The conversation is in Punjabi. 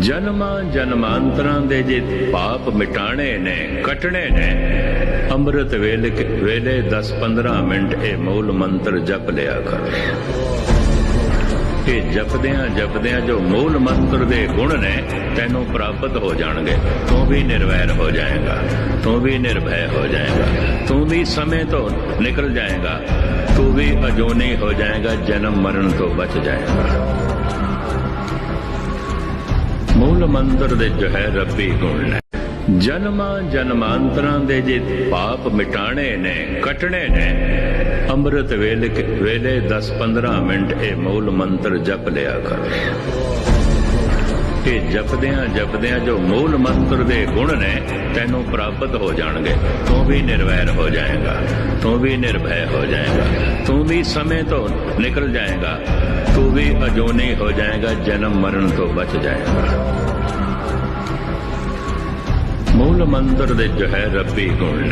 ਜਨਮਾਂ ਜਨਮਾਂਤਰਾਂ ਦੇ ਜੇ ਪਾਪ ਮਿਟਾਣੇ ਨੇ, ਕਟਣੇ ਨੇ। ਅੰਮ੍ਰਿਤ ਵੇਲੇ ਵੇਲੇ 10-15 ਮਿੰਟ ਇਹ ਮੂਲ ਮੰਤਰ ਜਪ ਲਿਆ ਕਰ। ਇਹ ਜਪਦਿਆਂ ਜਪਦਿਆਂ ਜੋ ਮੂਲ ਮੰਤਰ ਦੇ ਗੁਣ ਨੇ, ਤੈਨੂੰ ਪ੍ਰਾਪਤ ਹੋ ਜਾਣਗੇ। ਤੂੰ ਵੀ ਨਿਰਵੈਰ ਹੋ ਜਾਏਗਾ। ਤੂੰ ਵੀ ਨਿਰਭੈ ਹੋ ਜਾਏਗਾ। ਤੂੰ ਵੀ ਸਮੇਂ ਤੋਂ ਨਿਕਲ ਜਾਏਗਾ। ਤੂੰ ਵੀ ਅਜੋਨੀ ਹੋ ਜਾਏਗਾ, ਜਨਮ ਮਰਨ ਤੋਂ ਬਚ ਜਾਏਗਾ। ਮੂਲ ਮੰਤਰ ਦੇ ਜੋ ਹੈ ਰੱਬੀ ਗੁਣ ਨੇ। ਜਨਮਾਂ ਜਨਮਾਂਤਰਾਂ ਦੇ ਜੇ ਪਾਪ ਮਿਟਾਣੇ ਨੇ, ਕਟਣੇ ਨੇ। ਅੰਮ੍ਰਿਤ ਵੇਲੇ ਵੇਲੇ 10-15 ਮਿੰਟ ਇਹ ਮੂਲ ਮੰਤਰ ਜਪ ਲਿਆ ਕਰ। ਇਹ ਜਪਦਿਆਂ ਜਪਦਿਆਂ ਜੋ ਮੂਲ ਮੰਤਰ ਦੇ ਗੁਣ ਨੇ, ਤੈਨੂੰ ਪ੍ਰਾਪਤ ਹੋ ਜਾਣਗੇ। ਤੂੰ ਵੀ ਨਿਰਵੈਰ ਹੋ ਜਾਏਗਾ। ਤੂੰ ਵੀ ਨਿਰਭੈ ਹੋ ਜਾਏਗਾ। ਤੂੰ ਵੀ ਸਮੇਂ ਤੋਂ ਨਿਕਲ ਜਾਏਗਾ। ਤੂੰ ਵੀ ਅਜੋਨੀ ਹੋ ਜਾਏਗਾ, ਜਨਮ ਮਰਨ ਤੋਂ ਬਚ ਜਾਏਗਾ। ਮੰਦਰ ਮੰਤਰ ਦੇ ਜੋ ਹੈ ਰੱਬੀ ਗੁਣ ਨੇ।